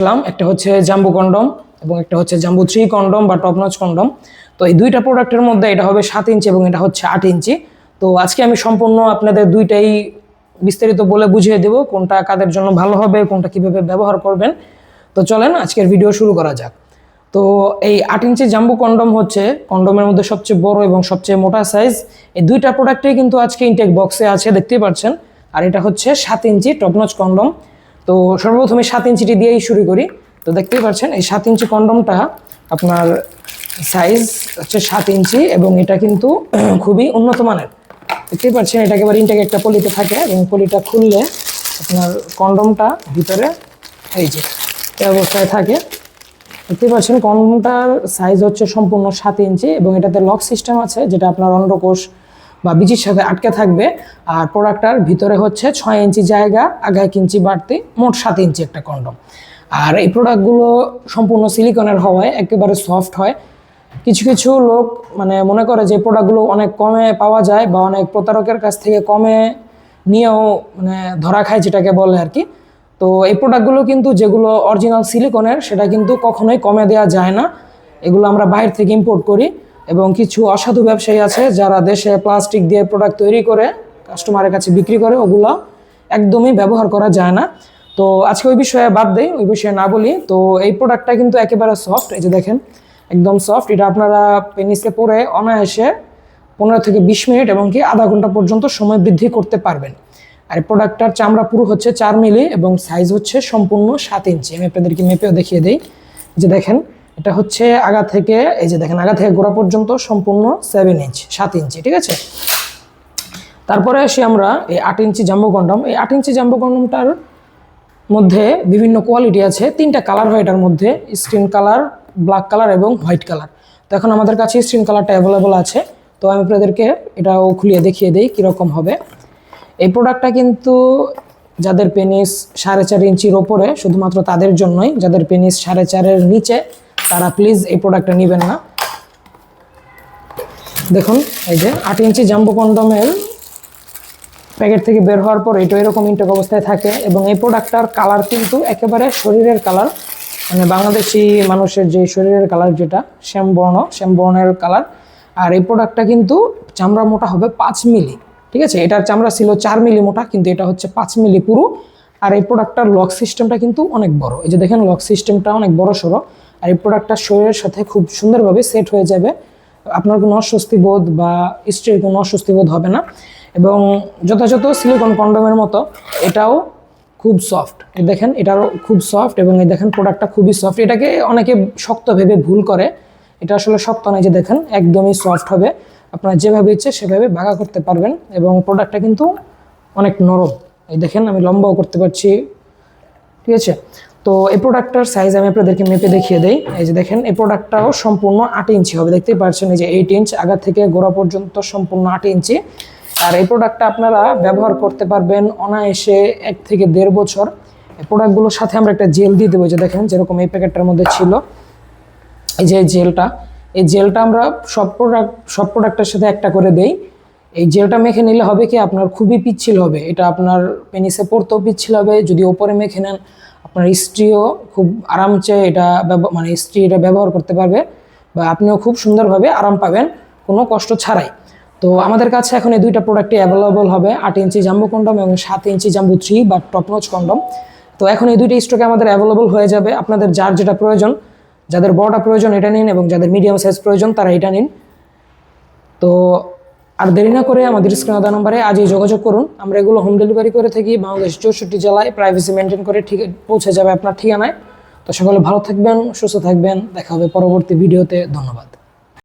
পেলাম একটা হচ্ছে জাম্বু কন্ডম এবং একটা হচ্ছে জাম্বু থ্রি কন্ডম বা টপনচ কন্ডম। তো এই দুইটা প্রোডাক্টের মধ্যে এটা হবে সাত ইঞ্চি এবং এটা হচ্ছে আট ইঞ্চি। তো আজকে আমি সম্পূর্ণ আপনাদের দুইটাই বিস্তারিত বলে বুঝিয়ে দেব কোনটা কাদের জন্য ভালো হবে, কোনটা কীভাবে ব্যবহার করবেন। তো চলেন আজকের ভিডিও শুরু করা যাক। তো এই আট ইঞ্চি জাম্বু কন্ডম হচ্ছে কন্ডমের মধ্যে সবচেয়ে বড় এবং সবচেয়ে মোটা সাইজ এই দুইটা প্রোডাক্টেই কিন্তু আজকে ইনটেক বক্সে আছে, দেখতেই পাচ্ছেন। আর এটা হচ্ছে সাত ইঞ্চি টপনচ কন্ডম। তো সর্বপ্রথমে সাত ইঞ্চিটি দিয়েই শুরু করি। তো দেখতেই পাচ্ছেন, এই সাত ইঞ্চি কন্ডমটা আপনার সাইজ হচ্ছে সাত ইঞ্চি এবং এটা কিন্তু খুবই উন্নত মানের। দেখতেই পাচ্ছেন, এটা একেবারে ইনটেক একটা পলিতে থাকে এবং পলিটা খুললে আপনার কন্ডমটা ভিতরে এই যে অবস্থায় থাকে। দেখতে পাচ্ছেন, কন্ডমটার সাইজ হচ্ছে সম্পূর্ণ সাত ইঞ্চি এবং এটাতে লক সিস্টেম আছে যেটা আপনার অন্ডকোষ বা বিচির সাথে আটকে থাকবে। আর প্রোডাক্টটার ভিতরে হচ্ছে ছয় ইঞ্চি জায়গা আগে এক ইঞ্চি বাড়তি, মোট সাত ইঞ্চি একটা কন্ডম আর এই প্রোডাক্টগুলো সম্পূর্ণ সিলিকনের হওয়ায়, একেবারে সফট হয়। কিছু কিছু লোক মানে মনে করে যে প্রোডাক্টগুলো অনেক কমে পাওয়া যায় বা অনেক প্রতারকের কাছ থেকে কমে নিয়েও মানে ধরা খায় যেটাকে বলে আর কি। তো এই প্রোডাক্টগুলো কিন্তু যেগুলো অরিজিনাল সিলিকনের সেটা কিন্তু কখনোই কমে দেওয়া যায় না। এগুলো আমরা বাইরে থেকে ইম্পোর্ট করি। এবং কিছু অসাধু ব্যবসায়ী আছে যারা দেশে প্লাস্টিক দিয়ে প্রোডাক্ট তৈরি করে কাস্টমারের কাছে বিক্রি করে, ওগুলো একদমই ব্যবহার করা যায় না। তো আজকে ওই বিষয়ে বাদ দেই, ওই বিষয়ে না বলি। তো এই প্রোডাক্টটা কিন্তু একেবারে সফট এই যে দেখেন, একদম সফট এটা আপনারা পেনিসে পরে অনায়াসে পনেরো থেকে বিশ মিনিট এবং কি আধা ঘণ্টা পর্যন্ত সময় বৃদ্ধি করতে পারবেন। আর এই প্রোডাক্টটার চামড়া পুরো হচ্ছে চার মিলি এবং সাইজ হচ্ছে সম্পূর্ণ সাত ইঞ্চি আমি আপনাদেরকে মেপেও দেখিয়ে দিই। যে দেখেন এটা হচ্ছে আগা থেকে, এই যে দেখেন, আগা থেকে গোড়া পর্যন্ত সম্পূর্ণ সেভেন ইঞ্চ সাত ইঞ্চি ঠিক আছে? তারপরে আসি আমরা এই আট ইঞ্চি জাম্বো কন্ডম এই আট ইঞ্চি জাম্বো কন্ডমটার মধ্যে বিভিন্ন কোয়ালিটি আছে। তিনটা কালার হয় এটার মধ্যে স্ক্রিন কালার ব্ল্যাক কালার এবং হোয়াইট কালার তো এখন আমাদের কাছে স্ক্রিন কালারটা অ্যাভেলেবল আছে। তো আমি আপনাদেরকে এটাও খুলিয়ে দেখিয়ে দিই কীরকম হবে। এই প্রোডাক্টটা কিন্তু যাদের পেনিস সাড়ে চার ইঞ্চির ওপরে, শুধুমাত্র তাদের জন্যই, যাদের পেনিস সাড়ে চারের নিচে তারা প্লিজ এই প্রোডাক্টটা নেবেন না। দেখুন, এই যে আট ইঞ্চি জাম্বো কন্ডমের প্যাকেট থেকে বের হওয়ার পর এটা এরকম ইনটেক অবস্থায় থাকে এবং এই প্রোডাক্টটার কালার কিন্তু একেবারে শরীরের কালার মানে বাংলাদেশি মানুষের যে শরীরের কালার যেটা, শ্যামবর্ণ, শ্যামবর্ণের কালার আর এই প্রোডাক্টটা কিন্তু চামড়া মোটা হবে পাঁচ মিলি, ঠিক আছে? এটার চামড়া ছিল চার মিলি মোটা, কিন্তু এটা হচ্ছে পাঁচ মিলি পুরো। আর এই প্রোডাক্টটার লক সিস্টেমটা কিন্তু অনেক বড়। এই যে দেখেন লক সিস্টেমটা অনেক বড় সড়ো। আর এই প্রোডাক্টটা শরীরের সাথে খুব সুন্দরভাবে সেট হয়ে যাবে। আপনার কোনো অস্বস্তি বোধ বা স্ত্রীর কোনো অস্বস্তি বোধ হবে না। এবং যথাযথ সিলিকন কন্ডমের মতো, এটাও খুব সফট এই দেখেন, এটারও খুব সফট এবং এই দেখেন প্রোডাক্টটা খুবই সফট এটাকে অনেকে শক্ত ভেবে ভুল করে। এটা আসলে শক্ত নয় যে দেখেন, একদমই সফট হবে। আপনার যেভাবে ইচ্ছে সেভাবে ভাগা করতে পারবেন এবং প্রোডাক্টটা কিন্তু অনেক নরম। এই দেখেন, আমি লম্বাও করতে পারছি। ঠিক আছে? তো এই প্রোডাক্টটার সাইজ আমি আপনাদেরকে মেপে দেখিয়ে দেই। এই যে দেখেন, এই প্রোডাক্টটাও সম্পূর্ণ আট ইঞ্চি হবে। দেখতেই পাচ্ছেন এই যে এইট ইঞ্চ আগা থেকে গোড়া পর্যন্ত সম্পূর্ণ আট ইঞ্চি। আর এই প্রোডাক্টটা আপনারা ব্যবহার করতে পারবেন অনায়াসে এক থেকে দেড় বছর। এই প্রোডাক্টগুলোর সাথে আমরা একটা জেল দিয়ে দেবো যে দেখেন, যেরকম এই প্যাকেটটার মধ্যে ছিল। এই যে জেলটা এই জেলটা আমরা সব প্রোডাক্ট সব প্রোডাক্টের সাথে একটা করে দেই। এই জেলটা মেখে নিলে হবে কি আপনার খুবই পিচ্ছিল হবে। এটা আপনার পেনিসে পড়তেও পিচ্ছিল হবে, যদি ওপরে মেখে নেন আপনার স্ত্রীও খুব আরাম চেয়ে এটা মানে স্ত্রী এটা ব্যবহার করতে পারবে বা আপনিও খুব সুন্দরভাবে আরাম পাবেন, কোনো কষ্ট ছাড়াই। তো আমাদের কাছে এখন এই দুইটা প্রোডাক্টই অ্যাভেলেবল হবে, আট ইঞ্চি জাম্বু কন্ডম এবং সাত ইঞ্চি জাম্বু থ্রি বা টপনচ কন্ডম তো এখন এই দুইটা স্টকে আমাদের অ্যাভেলেবল হয়ে যাবে। আপনাদের যার যেটা প্রয়োজন, যাদের বড়টা প্রয়োজন এটা নিন এবং যাদের মিডিয়াম সাইজ প্রয়োজন তারা এটা নিন। তো আর দেরি না করে আমাদের স্ক্রিনে দেওয়া নম্বরে আজই যোগাযোগ করুন। আমরা এগুলো হোম ডেলিভারি করে থাকি, বাংলাদেশ চৌষট্টি জেলায় প্রাইভেসি মেনটেন করে ঠিক পৌঁছে যাবে আপনার ঠিকানায়। তো সকলে ভালো থাকবেন, সুস্থ থাকবেন, দেখা হবে পরবর্তী ভিডিওতে ধন্যবাদ।